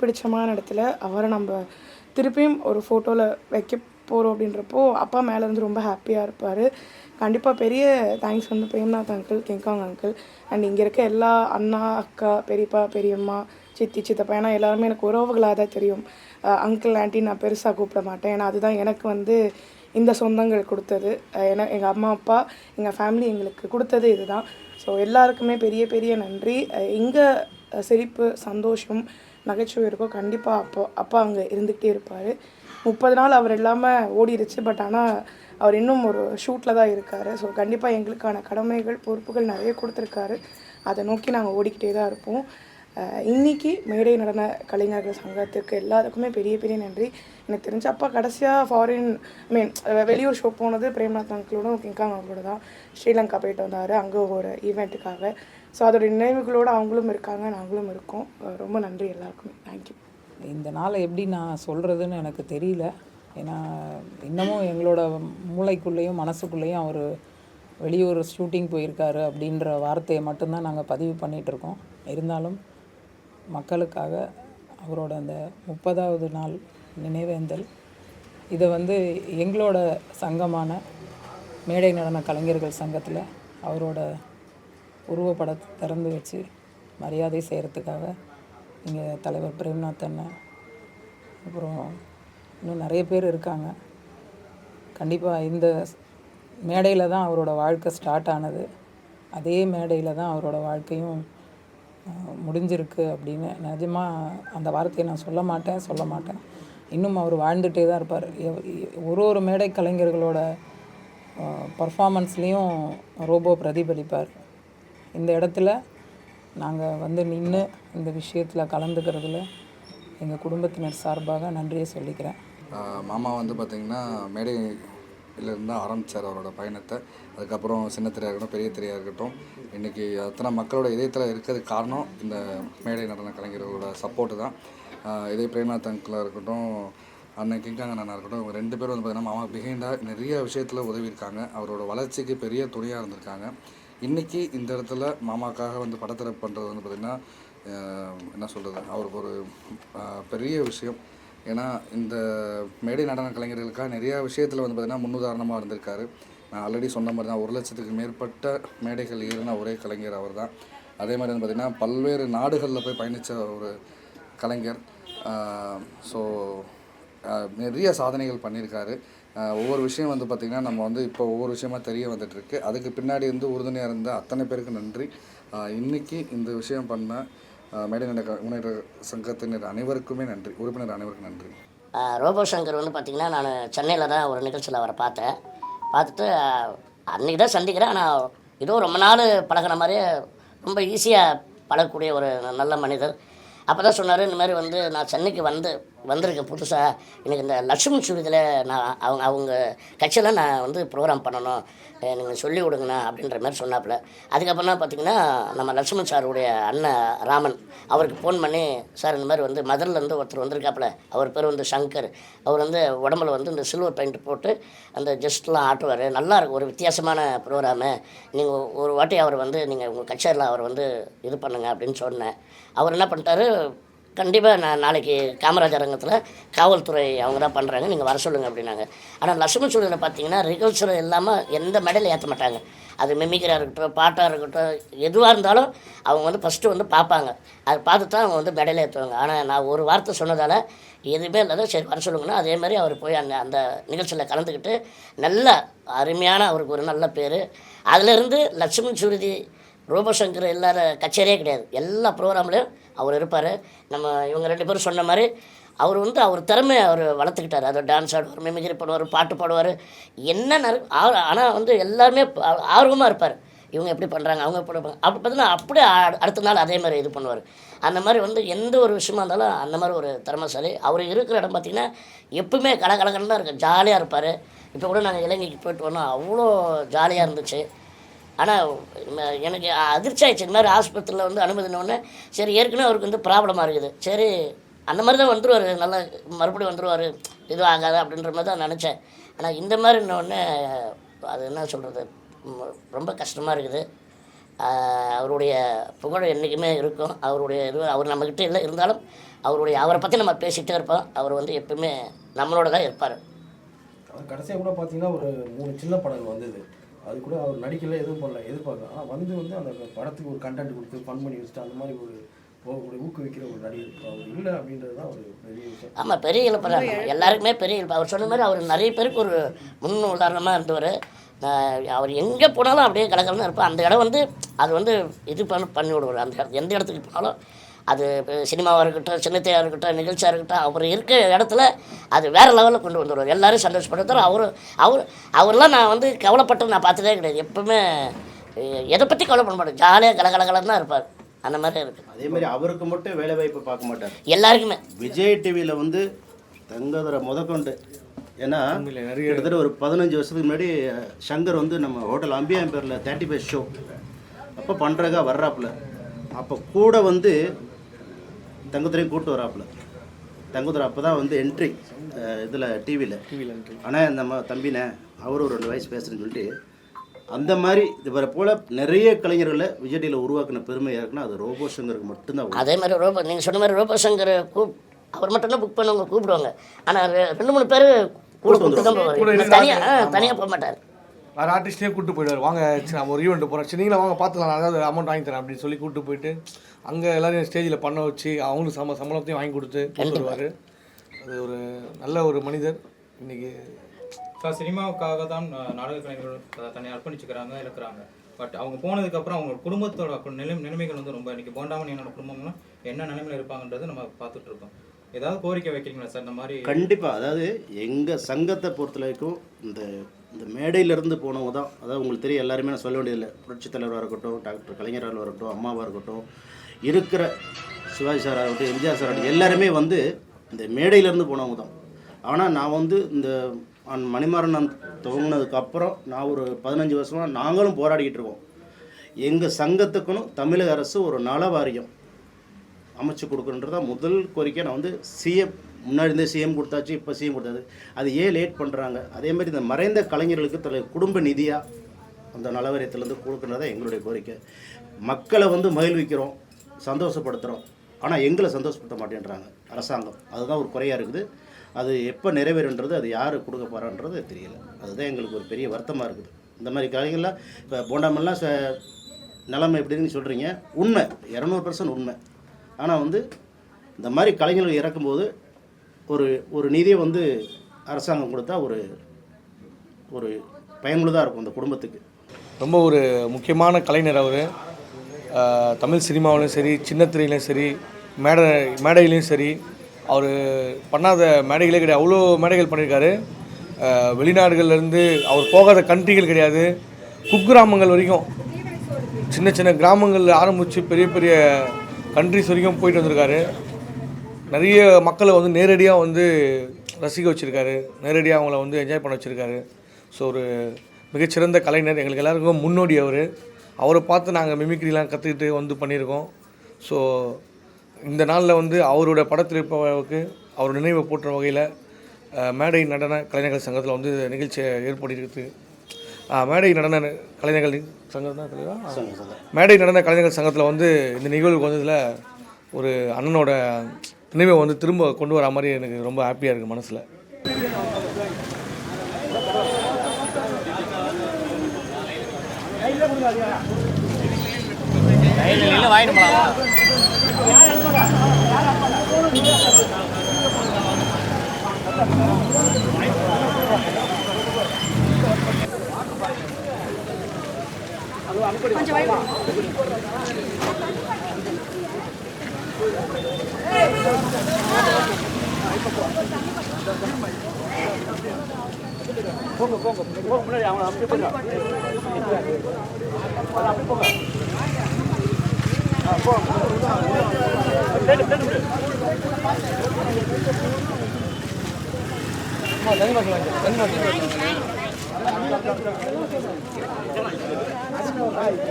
பிடிச்சமான இடத்துல அவரை நம்ம திருப்பியும் ஒரு ஃபோட்டோவில் வைக்க போகிறோம் அப்படின்றப்போ அப்பா மேலே இருந்து ரொம்ப ஹாப்பியாக இருப்பார். கண்டிப்பாக பெரிய தேங்க்ஸ் வந்து Premnath uncle King Kong uncle and இங்கே இருக்க எல்லா அண்ணா அக்கா பெரியப்பா பெரியம்மா சித்தி சித்தப்பா ஏன்னா எல்லாருமே எனக்கு உறவுகளாக தான் தெரியும். அங்கிள் ஆண்டி நான் பெருசாக கூப்பிட மாட்டேன். ஏன்னா அதுதான் எனக்கு வந்து இந்த சொந்தங்கள் கொடுத்தது. ஏன்னா எங்கள் அம்மா அப்பா எங்கள் ஃபேமிலி எங்களுக்கு கொடுத்தது இதுதான். ஸோ எல்லாருக்குமே பெரிய பெரிய நன்றி. இங்கே சிரிப்பு சந்தோஷம் நகைச்சுவை இருக்கோ கண்டிப்பாக அப்போ அப்பா அங்கே இருந்துகிட்டே இருப்பார். முப்பது நாள் அவர் இல்லாமல் ஓடிடுச்சு பட் ஆனால் அவர் இன்னும் ஒரு ஷூட்டில் தான் இருக்கார். ஸோ கண்டிப்பாக எங்களுக்கான கடமைகள் பொறுப்புகள் நிறைய கொடுத்துருக்காரு. அதை நோக்கி நாங்கள் ஓடிக்கிட்டே தான் இருப்போம். இன்றைக்கி மேடை நடன கலைஞர்கள் சங்கத்துக்கு எல்லாருக்குமே பெரிய பெரிய நன்றி. எனக்கு தெரிஞ்ச அப்பா கடைசியாக ஃபாரின் ஐ மீன் வெளியூர் ஷோ போனது பிரேம்நாத் அங்கிளோட கிங்காங் அவங்களோட தான். ஸ்ரீலங்கா போயிட்டு வந்தார் அங்கே ஒரு ஈவெண்ட்டுக்காக ஸோ அதோட நினைவுகளோடு அவங்களும் இருக்காங்க நாங்களும் இருக்கோம். ரொம்ப நன்றி எல்லாருக்குமே. தேங்க்யூ இந்த நாளை எப்படி நான் சொல்கிறதுன்னு எனக்கு தெரியல. ஏன்னா இன்னமும் எங்களோட மூளைக்குள்ளேயும் மனசுக்குள்ளேயும் அவர் வெளியூர் ஷூட்டிங் போயிருக்காரு அப்படின்ற வார்த்தையை மட்டும்தான் நாங்கள் பதிவு பண்ணிகிட்ருக்கோம் இருந்தாலும் மக்களுக்காக அவரோட அந்த முப்பதாவது நாள் நினைவேந்தல் இதை வந்து எங்களோட சங்கமான மேடை நடன கலைஞர்கள் சங்கத்தில் அவரோட உருவப்படத்தை திறந்து வச்சு மரியாதை செய்கிறதுக்காக இங்கே தலைவர் பிரேம்நாத் அண்ணன் அப்புறம் இன்னும் நிறைய பேர் இருக்காங்க. கண்டிப்பாக இந்த மேடையில் தான் அவரோட வாழ்க்கை ஸ்டார்ட் ஆனது. அதே மேடையில் தான் அவரோட வாழ்க்கையும் முடிஞ்சிருக்கு அப்படின்னு நிஜமாக அந்த வார்த்தையை நான் சொல்ல மாட்டேன் சொல்ல மாட்டேன். இன்னும் அவர் வாழ்ந்துகிட்டே தான் இருப்பார். எவ்- ஒரு ஒரு மேடை கலைஞர்களோட பர்ஃபாமன்ஸ்லேயும் ரோபோ பிரதிபலிப்பார். இந்த இடத்துல நாங்கள் வந்து நின்று இந்த விஷயத்தில் கலந்துக்கிறதுல எங்கள் குடும்பத்தினர் சார்பாக நன்றியை சொல்லிக்கிறேன். மாமா வந்து பார்த்திங்கன்னா மேடையிலேருந்து ஆரம்பித்தார் அவரோட பயணத்தை. அதுக்கப்புறம் சின்ன திரையாக இருக்கட்டும் பெரிய திரையாக இருக்கட்டும். இன்றைக்கி அத்தனை மக்களோட இதயத்தில் இருக்கிறதுக்கு காரணம் இந்த மேடை நடன கலைஞர்களோட சப்போர்ட்டு தான். இதே பிரேம்நாத் அங்கிளாக இருக்கட்டும் அண்ணன் கிங்காங் இருக்கட்டும் இவங்க ரெண்டு பேரும் வந்து பார்த்திங்கன்னா மாமா பிஹைண்டாக நிறைய விஷயத்தில் உதவியிருக்காங்க. அவரோட வளர்ச்சிக்கு பெரிய துணையாக இருந்திருக்காங்க. இன்றைக்கி இந்த இடத்துல மாமாக்காக வந்து படத்திறப்பு பண்ணுறது வந்து பார்த்திங்கன்னா என்ன சொல்கிறது அவருக்கு ஒரு பெரிய விஷயம். ஏன்னா இந்த மேடை நடன கலைஞர்களுக்காக நிறையா விஷயத்தில் வந்து பார்த்திங்கன்னா முன்னுதாரணமாக இருந்திருக்காரு. நான் ஆல்ரெடி சொன்ன மாதிரி தான் ஒரு லட்சத்துக்கு மேற்பட்ட மேடைகள் ஏறின ஒரே கலைஞர் அவர் தான் அதே மாதிரி வந்து பார்த்திங்கன்னா பல்வேறு நாடுகளில் போய் பயணித்த ஒரு கலைஞர். ஸோ நிறைய சாதனைகள் பண்ணியிருக்காரு. ஒவ்வொரு விஷயம் வந்து பார்த்திங்கன்னா நம்ம வந்து இப்போ ஒவ்வொரு விஷயமா தெரிய வந்துட்டுருக்கு. அதுக்கு பின்னாடி இருந்து உறுதுணையாக இருந்த அத்தனை பேருக்கு நன்றி. இன்றைக்கி இன்னைக்கு இந்த விஷயம் பண்ண மேடை நடக்க முன்னேற்ற சங்கத்தினர் அனைவருக்குமே நன்றி. உறுப்பினர் அனைவருக்கும் நன்றி. ரோபோ சங்கர் வந்து பார்த்திங்கன்னா நான் சென்னையில் தான் ஒரு நிகழ்ச்சியில் அவரை பார்த்தேன். பார்த்துட்டு அன்றைக்கி அன்னைக்கு தான் சந்திக்கிறேன். ஆனால் ஏதோ ரொம்ப நாள் பழகின மாதிரியே ரொம்ப ஈஸியாக பழகக்கூடிய ஒரு நல்ல மனிதர். அப்போ தான் சொன்னார் இந்த மாதிரி வந்து நான் சென்னைக்கு வந்து வந்திருக்கு புதுசாக எனக்கு இந்த லட்சுமி சுருதியில் நான் அவங்க அவங்க கட்சியில் நான் வந்து ப்ரோக்ராம் பண்ணணும். நீங்கள் சொல்லி கொடுங்கண்ணா அப்படின்ற மாதிரி சொன்னாப்புல. அதுக்கப்புறம்னா பார்த்திங்கன்னா நம்ம லட்சுமண் சாருடைய அண்ணன் ராமன் அவருக்கு ஃபோன் பண்ணி சார் இந்த மாதிரி வந்து மதுரிலேருந்து ஒருத்தர் வந்திருக்காப்புல. அவர் பேர் வந்து சங்கர். அவர் வந்து உடம்புல வந்து இந்த சில்வர் பெயிண்ட் போட்டு அந்த ஜஸ்ட்லாம் ஆட்டுவார். நல்லா இருக்கும். ஒரு வித்தியாசமான ப்ரோக்ராமு நீங்கள் ஒரு வாட்டி அவர் வந்து நீங்கள் உங்கள் கச்சேரியில் அவர் வந்து இது பண்ணுங்க அப்படின்னு சொன்னேன். அவர் என்ன பண்ணிட்டாரு கண்டிப்பாக நான் நாளைக்கு காமராஜர் அரங்கத்தில் காவல்துறை அவங்க தான் பண்ணுறாங்க நீங்கள் வர சொல்லுங்கள் அப்படின்னாங்க. ஆனால் லட்சுமண சூழலில் பார்த்தீங்கன்னா ரிகல்ச்சர் இல்லாமல் எந்த மெடலும் ஏற்ற மாட்டாங்க. அது மெமிக்கராக இருக்கட்டும் பாட்டாக இருக்கட்டும் எதுவாக இருந்தாலும் அவங்க வந்து ஃபஸ்ட்டு வந்து பார்ப்பாங்க அதை பார்த்து தான் அவங்க வந்து மெடல் ஏற்றுவாங்க ஆனால் நான் ஒரு வார்த்தை சொன்னதால் எதுவுமே இல்லாத சரி வர சொல்லுங்கன்னா அதே மாதிரி அவர் போய் அந்த அந்த நிகழ்ச்சியில் கலந்துக்கிட்டு நல்ல அருமையான அவருக்கு ஒரு நல்ல பேர். அதிலிருந்து லட்சுமண் சுருதி ரூபசங்கர் இல்லாத கச்சேரியே கிடையாது. எல்லா ப்ரோக்ராம்லேயும் அவர் இருப்பார். நம்ம இவங்க ரெண்டு பேரும் சொன்ன மாதிரி அவர் வந்து அவர் திறமையை அவர் வளர்த்துக்கிட்டார். அதை டான்ஸ் ஆடுவார் மிமிக்ரி பண்ணுவார் பாட்டு பாடுவார். என்ன ஆனால் வந்து எல்லாருமே ஆர்வமாக இருப்பார். இவங்க எப்படி பண்ணுறாங்க அவங்க எப்படி பண்ணுறாங்க அப்படி பார்த்தீங்கன்னா அப்படியே அடுத்த நாள் அதே மாதிரி இது பண்ணுவார். அந்த மாதிரி வந்து எந்த ஒரு விஷயமா இருந்தாலும் அந்த மாதிரி ஒரு திறமைசாலி. அவர் இருக்கிற இடம் பார்த்திங்கன்னா எப்பவுமே கலகலகன்னு தான் இருக்கும். ஜாலியாக இருப்பார். இப்போ கூட நாங்கள் இலங்கைக்கு போயிட்டு வந்தோம். அவ்வளோ ஜாலியாக இருந்துச்சு. ஆனால் எனக்கு அதிர்ச்சி ஆயிடுச்சு. இந்த மாதிரி ஆஸ்பத்திரியில் வந்து அனுமதினோடனே சரி ஏற்கனவே அவருக்கு வந்து ப்ராப்ளமாக இருக்குது. சரி அந்த மாதிரி தான் வந்துடுவார் நல்லா மறுபடியும் வந்துடுவார் எதுவும் ஆகாது அப்படின்ற மாதிரி தான் நினச்சேன். ஆனால் இந்த மாதிரி இன்னொன்று அது என்ன சொல்கிறது ரொம்ப கஷ்டமாக இருக்குது. அவருடைய புகழ் என்றைக்குமே இருக்கும். அவருடைய இது அவர் நம்மக்கிட்ட இல்லை இருந்தாலும் அவருடைய அவரை பற்றி நம்ம பேசிகிட்டே இருப்போம். அவர் வந்து எப்பவுமே நம்மளோட தான் இருப்பார். கடைசியாக கூட பார்த்தீங்கன்னா ஒரு மூணு சின்ன படங்கள் வந்தது. அது கூட அவர் நடிக்கல எதுவும் பண்ணல எதிர்பார்க்கல. ஆனால் வந்து வந்து அந்த படத்துக்கு ஒரு கண்டென்ட் கொடுத்து ஃபன் பண்ணி வச்சுட்டு அந்த மாதிரி ஒரு ஒரு ஊக்குவிக்கிற ஒரு நடிகர் அவர் இல்லை அப்படின்றது தான் ஒரு பெரிய விஷயம். ஆமாம் பெரிய இழப்பு எல்லாருக்குமே பெரிய இழப்பு. அவர் சொன்ன மாதிரி அவர் நிறைய பேருக்கு ஒரு முன் உதாரணமாக இருந்தவர். நான் அவர் எங்கே போனாலும் அப்படியே கலகலன்னு இருப்பார். அந்த இடம் வந்து அது வந்து இது பண்ணி பண்ணி விடுவார். அந்த எந்த இடத்துக்கு போனாலும் அது சினிமாவாக இருக்கட்டும் சின்னத்தையாக இருக்கட்டும் நிகழ்ச்சியாக இருக்கட்டும் அவர் இருக்க இடத்துல அது வேறு லெவலில் கொண்டு வந்துடுவார் எல்லாரும் சந்தோஷப்படுத்தார் அவர் அவர் அவர்லாம் நான் வந்து கவலைப்பட்டு நான் பார்த்ததே கிடையாது. எப்பவுமே எதை பற்றி கவலைப்பட மாட்டேன் ஜாலியாக கலகலகலன்னு தான் இருப்பார். அந்த மாதிரி இருக்குது அதே மாதிரி அவருக்கு மட்டும் வேலை வாய்ப்பு பார்க்க மாட்டார். எல்லாருக்குமே. விஜய் டிவியில் வந்து தங்கதுரை முதற்கொண்டு. ஏன்னா கிட்டத்தட்ட ஒரு பதினஞ்சு வருஷத்துக்கு முன்னாடி சங்கர் வந்து நம்ம ஹோட்டல் அம்பியாயம் பேரில் தேர்ட்டி ஃபைவ் ஷோ அப்போ பண்ணுறக்கா வர்றாப்புல. அப்போ கூட வந்து தங்கத்துறையும் கூட்டு வராப்புல. தங்கத்துறை அப்போ தான் வந்து என்ட்ரி இதில் டிவியில் ஆனால் நம்ம தம்பினே அவர் ஒரு ரெண்டு வயசு பேசுகிறேன்னு சொல்லிட்டு அந்த மாதிரி இவரை போல் நிறைய கலைஞர்களை விஜய் டிவியில் உருவாக்கின பெருமையாக இருக்குன்னா அது ரோபோ சங்கருக்கு மட்டும்தான். அதே மாதிரி ரோபோ நீங்கள் சொன்ன மாதிரி ரோபோ சங்கர் கூப் அவர் மட்டும்தான் புக் பண்ணவங்க கூப்பிடுவாங்க. ஆனால் ரெண்டு மூணு பேர் கூட கூப்பிட்டு தான் போவார். தனியாக தனியாக போக மாட்டார். வேறு ஆர்டிஸ்டே கூப்பிட்டு போயிடுவார். வாங்க சரி நம்ம ஒரு ஈவெண்ட் போகிறோம் சரி நீங்களும் வாங்க பார்த்துக்கலாம். நான் ஏதாவது அமௌண்ட் வாங்கி தரேன் அப்படின்னு சொல்லி கூப்பிட்டு போயிட்டு அங்கே எல்லாரையும் ஸ்டேஜில் பண்ண வச்சு அவங்களுக்கு சம சம்பளத்தையும் வாங்கி கொடுத்து கொண்டு வருவார். அது ஒரு நல்ல ஒரு மனிதர். இன்னைக்கு ஸோ சினிமாவுக்காக தான் நாடக கலைஞர்கள் தன்னை அர்ப்பணிச்சுக்கிறாங்க இருக்கிறாங்க பட் அவங்க போனதுக்கப்புறம் அவங்க குடும்பத்தோட நிலை நிலைமைகள் வந்து ரொம்ப இன்னைக்கு போண்டாமன் என்னோட குடும்பம்லாம் என்ன நிலைமையில இருப்பாங்கன்றது நம்ம பார்த்துட்டு இருக்கோம். ஏதாவது கோரிக்கை வைக்கிறீங்களா சார் இந்த மாதிரி? கண்டிப்பாக அதாவது எங்கள் சங்கத்தை பொறுத்த வரைக்கும் இந்த இந்த மேடையிலேருந்து போனவங்க தான். அதாவது உங்களுக்கு தெரியும் எல்லாருமே நான் சொல்ல வேண்டியதில்லை. புரட்சித் தலைவராக இருக்கட்டும் டாக்டர் கலைஞராக இருக்கட்டும் அம்மாவாக இருக்கட்டும் இருக்கிற சிவாஜி சாராக இருக்கட்டும் எம்ஜிஆர் சார் ஆகட்டும் எல்லாருமே வந்து இந்த மேடையிலேருந்து போனவங்க தான். ஆனால் நான் வந்து இந்த அன்- மணிமாறன் துவங்கினதுக்கப்புறம் நான் ஒரு பதினஞ்சு வருஷமாக நாங்களும் போராடிக்கிட்டு இருக்கோம். எங்கள் சங்கத்துக்குன்னு தமிழக அரசு ஒரு நல வாரியம் அமைச்சு கொடுக்கணுன்றதா முதல் கோரிக்கை நான் வந்து சிஎம் முன்னாடி இருந்தே சிஎம் கொடுத்தாச்சு இப்போ சிஎம் கொடுத்தாது அது ஏன் லேட் பண்ணுறாங்க அதே மாதிரி இந்த மறைந்த கலைஞர்களுக்கு தலை குடும்ப நிதியாக அந்த நலவரியத்துலேருந்து கொடுக்கணுன்றதா எங்களுடைய கோரிக்கை. மக்களை வந்து மகிழ்விக்கிறோம் சந்தோஷப்படுத்துகிறோம் ஆனால் எங்களை சந்தோஷப்படுத்த மாட்டேன்றாங்க அரசாங்கம். அதுதான் ஒரு குறையாக இருக்குது. அது எப்போ நிறைவேறுன்றது அது யார் கொடுக்க போகிறான்றது தெரியல. அதுதான் எங்களுக்கு ஒரு பெரிய வருத்தமாக இருக்குது. இந்த மாதிரி கலைஞர்லாம் இப்போ போண்டாமெல்லாம் ச- நிலைமை எப்படின்னு சொல்கிறீங்க உண்மை. இரநூறு பர்சன்ட் உண்மை. ஆனால் வந்து இந்த மாதிரி கலைஞர்கள் இறக்கும்போது ஒரு ஒரு நிதியை வந்து அரசாங்கம் கொடுத்தா ஒரு ஒரு பயனுள்ளதாக இருக்கும் அந்த குடும்பத்துக்கு. ரொம்ப ஒரு முக்கியமான கலைஞர் அவர். தமிழ் சினிமாவிலும் சரி சின்னத்திரையிலையும் சரி மேடை மேடையிலையும் சரி அவர் பண்ணாத மேடைகளே கிடையாது. அவ்வளோ மேடைகள் பண்ணியிருக்காரு. வெளிநாடுகள்லேருந்து அவர் போகாத கண்ட்ரிகள் கிடையாது. குக்கிராமங்கள் வரைக்கும் சின்ன சின்ன கிராமங்கள் ஆரம்பித்து பெரிய பெரிய கண்ட்ரிஸ் வரைக்கும் போயிட்டு வந்திருக்காரு. நிறைய மக்களை வந்து நேரடியாக வந்து ரசிக்க வச்சுருக்காரு. நேரடியாக அவங்கள வந்து என்ஜாய் பண்ண வச்சுருக்காரு. ஸோ ஒரு மிகச்சிறந்த கலைஞர் எங்களுக்கு எல்லாருக்கும் முன்னோடி அவர். அவரை பார்த்து நாங்கள் மிமிக்ரிலாம் கற்றுக்கிட்டு வந்து பண்ணியிருக்கோம். ஸோ இந்த நாளில் வந்து அவரோட படத்தில் இருப்பவருக்கு அவர் நினைவை போற்றுற வகையில் மேடை நடன கலைஞர்கள் சங்கத்தில் வந்து நிகழ்ச்சியை அஹ், மேடை நடன கலைஞர்கள் சங்கம்? மேடை நடன கலைஞர்கள் சங்கத்தில் வந்து இந்த நிகழ்வுக்கு வந்ததில் ஒரு அண்ணனோட இனிமேல் வந்து திரும்ப கொண்டு வர மாதிரி எனக்கு ரொம்ப ஹாப்பியாக இருக்குது மனசில். கொஞ்சம் போங்க போங்க. போங்க முன்னாடி அவங்க அப்படி போங்க அப்படி போங்க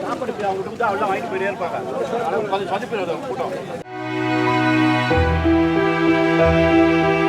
நாற்பது பேர் அவங்க வாங்கிட்டு போயிட்டே இருப்பாங்க பதினஞ்சு பேர் கூட்டம் Música